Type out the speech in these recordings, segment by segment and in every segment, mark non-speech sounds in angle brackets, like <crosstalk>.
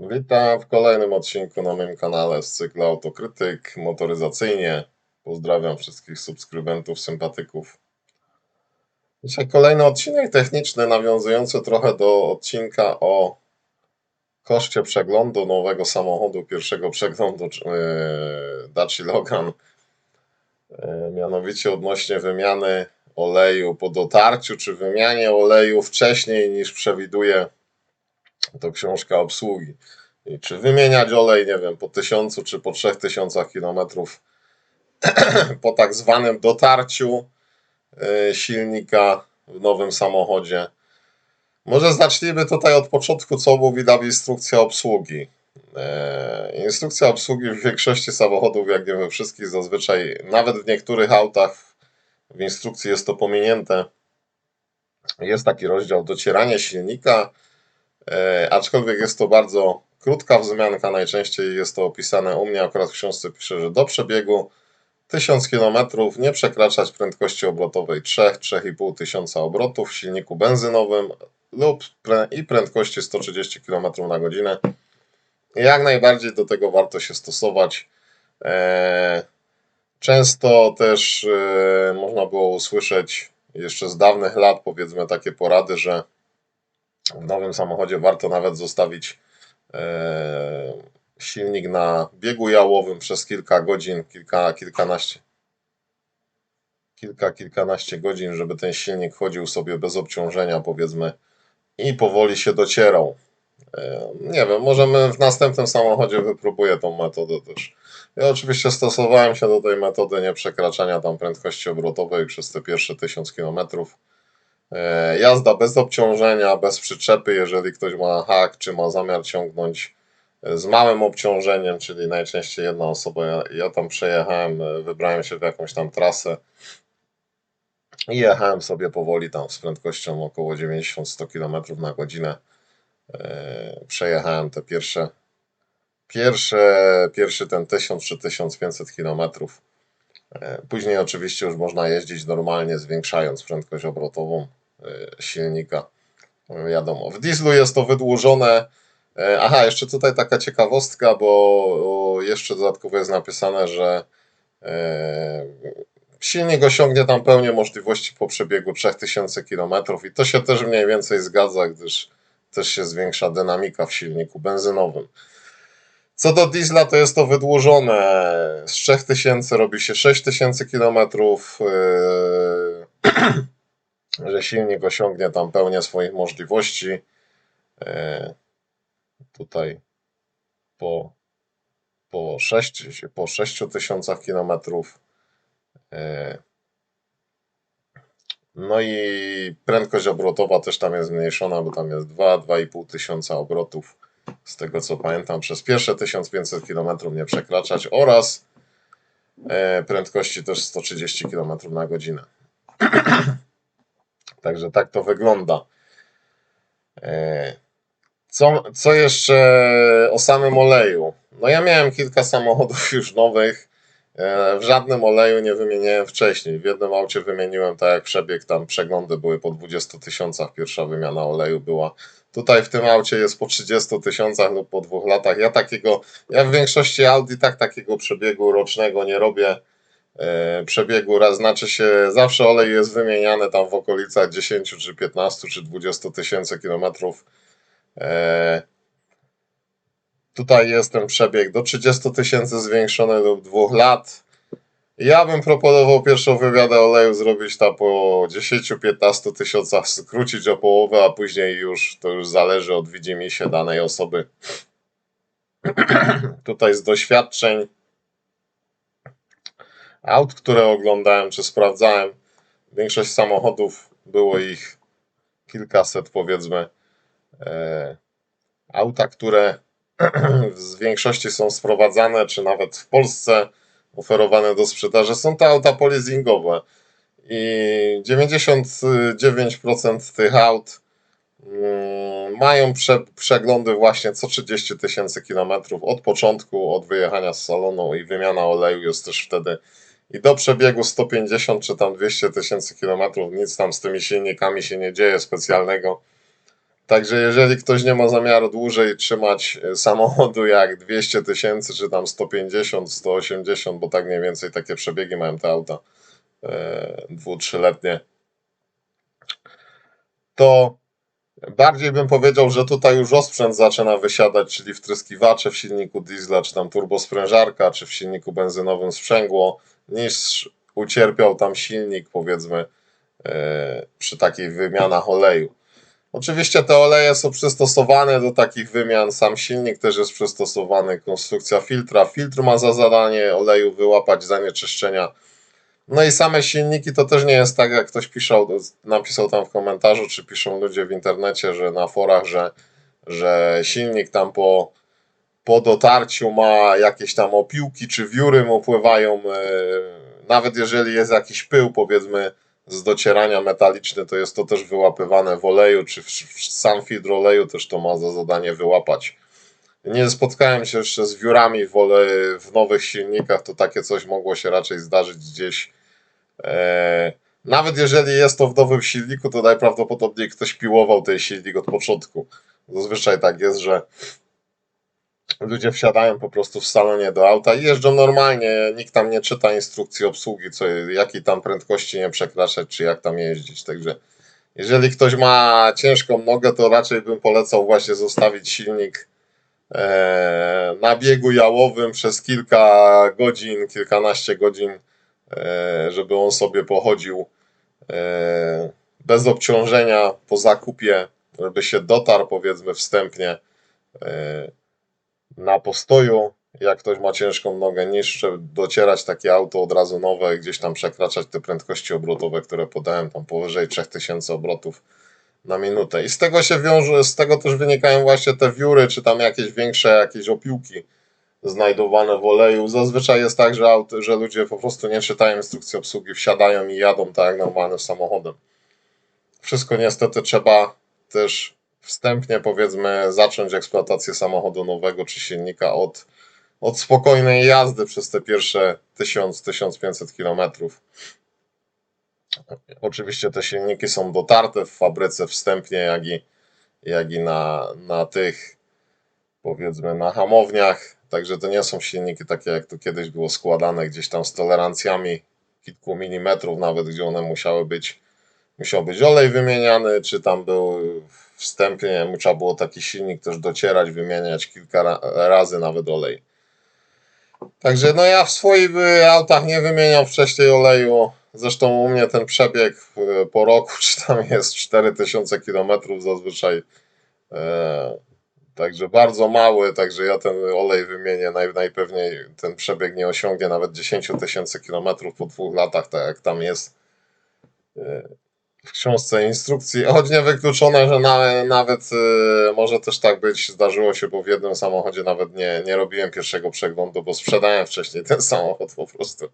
Witam w kolejnym odcinku na moim kanale z cyklu Autokrytyk motoryzacyjnie. Pozdrawiam wszystkich subskrybentów, sympatyków. Dzisiaj kolejny odcinek techniczny nawiązujący trochę do odcinka o koszcie przeglądu nowego samochodu, pierwszego przeglądu yy, Dacia Logan. Yy, Mianowicie odnośnie wymiany oleju po dotarciu, czy wymianie oleju wcześniej niż przewiduje to książka obsługi. I czy wymieniać olej, nie wiem, po tysiącu czy po trzech tysiącach kilometrów <clears throat> po tak zwanym dotarciu y, silnika w nowym samochodzie. Może zacznijmy tutaj od początku, co mówi nam instrukcja obsługi. E, Instrukcja obsługi w większości samochodów, jak nie we wszystkich, zazwyczaj, nawet w niektórych autach, w instrukcji jest to pominięte. Jest taki rozdział docieranie silnika, aczkolwiek jest to bardzo krótka wzmianka, najczęściej jest to opisane u mnie, akurat w książce pisze, że do przebiegu 1000 km nie przekraczać prędkości obrotowej 3-3,5 tysiąca obrotów w silniku benzynowym lub i prędkości 130 km na godzinę. Jak najbardziej do tego warto się stosować. E, Często też e, można było usłyszeć jeszcze z dawnych lat, powiedzmy, takie porady, że w nowym samochodzie warto nawet zostawić e, silnik na biegu jałowym przez kilka godzin, kilka, kilkanaście, kilka, kilkanaście godzin, żeby ten silnik chodził sobie bez obciążenia, powiedzmy, i powoli się docierał. E, nie wiem, możemy w następnym samochodzie wypróbuję tą metodę też. Ja oczywiście stosowałem się do tej metody nieprzekraczania tam prędkości obrotowej przez te pierwsze 1000 kilometrów. E, Jazda bez obciążenia, bez przyczepy, jeżeli ktoś ma hak, czy ma zamiar ciągnąć e, z małym obciążeniem, czyli najczęściej jedna osoba. Ja, ja tam przejechałem, e, wybrałem się w jakąś tam trasę i jechałem sobie powoli tam z prędkością około 90-100 km na godzinę. Przejechałem te pierwsze, pierwsze, pierwszy ten 1000 czy 1500 kilometrów. E, Później oczywiście już można jeździć normalnie, zwiększając prędkość obrotową silnika. E, Wiadomo, w dieslu jest to wydłużone. E, Aha, jeszcze tutaj taka ciekawostka, bo jeszcze dodatkowo jest napisane, że e, silnik osiągnie tam pełnię możliwości po przebiegu 3000 km i to się też mniej więcej zgadza, gdyż też się zwiększa dynamika w silniku benzynowym. Co do diesla, to jest to wydłużone. Z 3000 robi się 6000 km, <clears throat> że silnik osiągnie tam pełnię swoich możliwości. Yy, Tutaj po, po, 6, po 6000 km. Yy, No i prędkość obrotowa też tam jest zmniejszona, bo tam jest 2-2,5 tysiąca obrotów z tego co pamiętam, przez pierwsze 1500 km nie przekraczać oraz e, prędkości też 130 km na godzinę. <clears throat> Także tak to wygląda. E, co, co jeszcze o samym oleju? No ja miałem kilka samochodów <laughs> już nowych. E, W żadnym oleju nie wymieniałem wcześniej. W jednym aucie wymieniłem tak jak przebieg, tam przeglądy były po 20 tysiącach, pierwsza wymiana oleju była. Tutaj w tym aucie jest po 30 tysiącach lub po dwóch latach. Ja takiego, ja w większości Audi tak takiego przebiegu rocznego nie robię. E, przebiegu raz znaczy się, zawsze olej jest wymieniany tam w okolicach 10 czy 15 czy 20 tysięcy kilometrów. E, Tutaj jest ten przebieg do 30 tysięcy zwiększony do dwóch lat. Ja bym proponował pierwszą wymianę oleju zrobić tam po 10-15 tysiącach, skrócić o połowę, a później już to już zależy od widzimisię danej osoby. <clears throat> Tutaj z doświadczeń aut, które oglądałem czy sprawdzałem, większość samochodów było ich kilkaset powiedzmy. E, auta, które <clears throat> z większości są sprowadzane, czy nawet w Polsce oferowane do sprzedaży, są to auta poleasingowe. I 99% tych aut mm, mają prze, przeglądy właśnie co 30 tysięcy kilometrów od początku, od wyjechania z salonu i wymiana oleju jest też wtedy i do przebiegu 150 czy tam 200 tysięcy kilometrów nic tam z tymi silnikami się nie dzieje specjalnego. Także jeżeli ktoś nie ma zamiaru dłużej trzymać e, samochodu jak 200 tysięcy, czy tam 150, 180, bo tak mniej więcej takie przebiegi mają te auta e, dwu, trzyletnie, to bardziej bym powiedział, że tutaj już osprzęt zaczyna wysiadać, czyli wtryskiwacze w silniku diesla, czy tam turbosprężarka, czy w silniku benzynowym sprzęgło, niż ucierpiał tam silnik, powiedzmy, e, przy takich wymianach oleju. Oczywiście te oleje są przystosowane do takich wymian, sam silnik też jest przystosowany, konstrukcja filtra. Filtr ma za zadanie oleju wyłapać zanieczyszczenia. No i same silniki to też nie jest tak, jak ktoś pisał, napisał tam w komentarzu, czy piszą ludzie w internecie, że na forach, że, że silnik tam po, po dotarciu ma jakieś tam opiłki, czy wióry mu pływają. e, Nawet jeżeli jest jakiś pył, powiedzmy, z docierania metaliczny, to jest to też wyłapywane w oleju, czy w, sam filtr oleju też to ma za zadanie wyłapać. Nie spotkałem się jeszcze z wiórami w, ole, w nowych silnikach, to takie coś mogło się raczej zdarzyć gdzieś. E, nawet jeżeli jest to w nowym silniku, to najprawdopodobniej ktoś piłował ten silnik od początku. Zazwyczaj tak jest, że ludzie wsiadają po prostu w salonie do auta i jeżdżą normalnie, nikt tam nie czyta instrukcji obsługi, co, jakiej tam prędkości nie przekraczać, czy jak tam jeździć. Także jeżeli ktoś ma ciężką nogę, to raczej bym polecał właśnie zostawić silnik e, na biegu jałowym przez kilka godzin, kilkanaście godzin, e, żeby on sobie pochodził e, bez obciążenia po zakupie, żeby się dotarł powiedzmy wstępnie na postoju, jak ktoś ma ciężką nogę, niż docierać takie auto od razu nowe, gdzieś tam przekraczać te prędkości obrotowe, które podałem, tam powyżej 3000 obrotów na minutę. I z tego się wiąże, z tego też wynikają właśnie te wióry, czy tam jakieś większe jakieś opiłki znajdowane w oleju. Zazwyczaj jest tak, że, auto, że ludzie po prostu nie czytają instrukcji obsługi, wsiadają i jadą tak jak normalnym samochodem. Wszystko niestety trzeba też wstępnie powiedzmy zacząć eksploatację samochodu nowego czy silnika od, od spokojnej jazdy przez te pierwsze 1000-1500 km. Oczywiście te silniki są dotarte w fabryce wstępnie, jak i, jak i na, na tych powiedzmy na hamowniach. Także to nie są silniki takie jak to kiedyś było składane gdzieś tam z tolerancjami kilku milimetrów nawet, gdzie one musiały być musiał być olej wymieniany, czy tam był wstępnie, mu trzeba było taki silnik też docierać, wymieniać kilka ra- razy nawet olej. Także no ja w swoich y, autach nie wymieniam wcześniej oleju. Zresztą u mnie ten przebieg y, po roku, <laughs> czy tam jest 4000 km zazwyczaj. E, Także bardzo mały, także ja ten olej wymienię naj, najpewniej ten przebieg nie osiągnie nawet 10 tysięcy kilometrów po dwóch latach, tak jak tam jest e, w książce instrukcji, choć nie wykluczone, że na, nawet y, może też tak być, zdarzyło się, bo w jednym samochodzie nawet nie, nie robiłem pierwszego przeglądu, bo sprzedałem wcześniej ten samochód po prostu.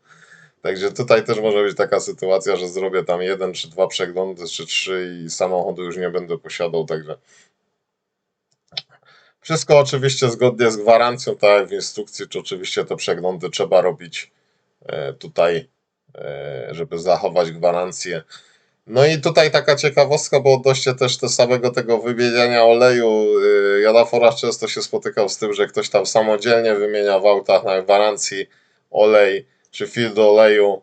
Także tutaj też może być taka sytuacja, że zrobię tam jeden czy dwa przeglądy, czy trzy i samochodu już nie będę posiadał, także wszystko oczywiście zgodnie z gwarancją, tak jak w instrukcji, czy oczywiście te przeglądy trzeba robić e, tutaj, e, żeby zachować gwarancję. No i tutaj taka ciekawostka, bo odnośnie też te samego tego wymieniania oleju, yy, ja często się spotykał z tym, że ktoś tam samodzielnie wymienia w autach na gwarancji olej czy filtr oleju.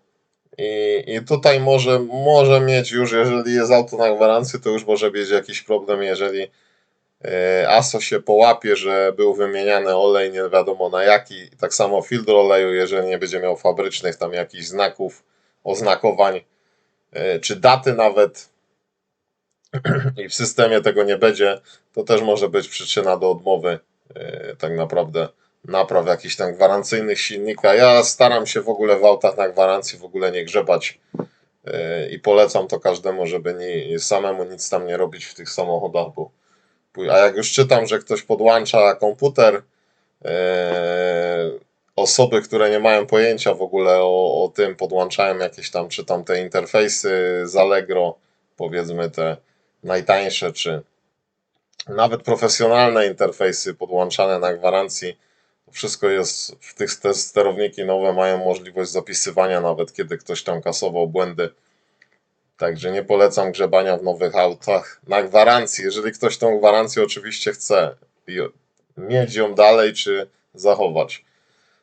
I, i tutaj może, może mieć już, jeżeli jest auto na gwarancji, to już może mieć jakiś problem, jeżeli yy, ASO się połapie, że był wymieniany olej nie wiadomo na jaki, tak samo filtr oleju, jeżeli nie będzie miał fabrycznych tam jakichś znaków, oznakowań, czy daty nawet <clears throat> i w systemie tego nie będzie, to też może być przyczyna do odmowy e, tak naprawdę napraw jakichś tam gwarancyjnych silnika. Ja staram się w ogóle w autach na gwarancji w ogóle nie grzebać e, i polecam to każdemu, żeby nie, samemu nic tam nie robić w tych samochodach, bo a jak już czytam, że ktoś podłącza komputer, e, osoby, które nie mają pojęcia w ogóle o, o tym, podłączają jakieś tam, czy tam te interfejsy z Allegro, powiedzmy te najtańsze, czy nawet profesjonalne interfejsy podłączane na gwarancji. Wszystko jest, w tych te sterowniki nowe mają możliwość zapisywania nawet, kiedy ktoś tam kasował błędy. Także nie polecam grzebania w nowych autach na gwarancji, jeżeli ktoś tą gwarancję oczywiście chce mieć ją dalej czy zachować.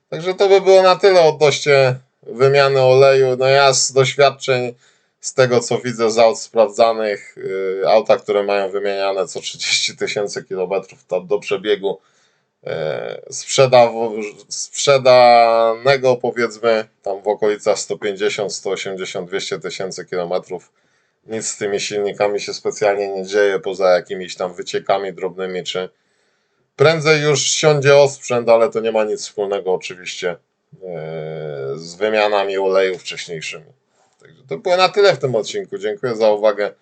Także to by było na tyle odnośnie wymiany oleju. No ja z doświadczeń, z tego co widzę z aut sprawdzanych, yy, auta, które mają wymieniane co 30 tysięcy kilometrów do przebiegu, yy, sprzeda, sprzedanego powiedzmy tam w okolicach 150, 180, 200 tysięcy kilometrów. Nic z tymi silnikami się specjalnie nie dzieje, poza jakimiś tam wyciekami drobnymi, czy prędzej już siądzie osprzęt, ale to nie ma nic wspólnego oczywiście yy, z wymianami oleju wcześniejszymi. Także to było na tyle w tym odcinku. Dziękuję za uwagę.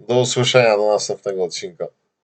Do usłyszenia do następnego odcinka.